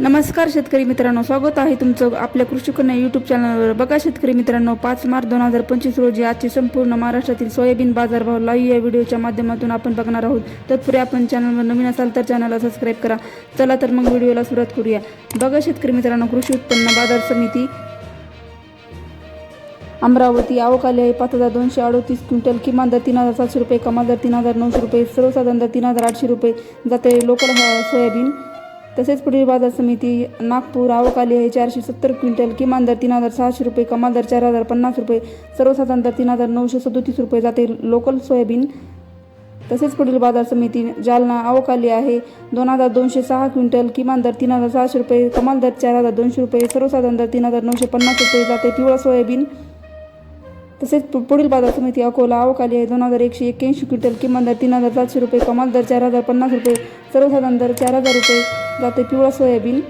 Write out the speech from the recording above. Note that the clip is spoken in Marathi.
नमस्कार शेतकरी मित्रांनो स्वागत आहे तुमचं आपल्या कृषी कन्या यूट्यूब चॅनलवर बघा शेतकरी मित्रांनो पाच मार्च दोन हजार पंचवीस रोजी आजचे संपूर्ण महाराष्ट्रातील सोयाबीन बाजारभाव लाईव्ह या व्हिडिओच्या माध्यमातून आपण बघणार आहोत. तत्पूर्वी आपण चॅनलवर नवीन असाल तर चॅनलला सबस्क्राईब करा. चला तर मग व्हिडिओला सुरुवात करूया. बघा शेतकरी मित्रांनो कृषी उत्पन्न बाजार समिती अमरावती आवकाली आहे. पाच हजार दोनशे अडोतीस क्विंटल किमान दर तीन हजार सातशे रुपये कमाल दर तीन हजार नऊशे रुपये सर्वसाधारण दर तीन हजार आठशे रुपये जाते लोकल हा सोयाबीन. तसेच पुढील बाजार समिती नागपूर आवकाली आहे चारशे सत्तर क्विंटल किमान दर तीन हजार सहाशे रुपये कमाल दर चार हजार पन्नास रुपये सर्वसाधारण दर तीन हजार नऊशे सदोतीस रुपये जाते लोकल सोयाबीन. तसेच पुढील बाजार समिती जालना अवकाली आहे दोन हजार दोनशे सहा क्विंटल किमान दर तीन हजार सहाशे रुपये कमाल दर चार हजार दोनशे रुपये सर्वसाधारण दर तीन हजार नऊशे पन्नास रुपये जाते पिवळा सोयाबीन. तसेच पु- पुढील बाजार समिती अकोला अवकाली आहे. दोन हजार एकशे एक्क्याऐंशी क्विंटल किमान दर तीन हजार सातशे रुपये कमाल दर चार हजार पन्नास रुपये सर्वसाधारण दर चार हजार रुपये जाते पिवळा सोयाबीन.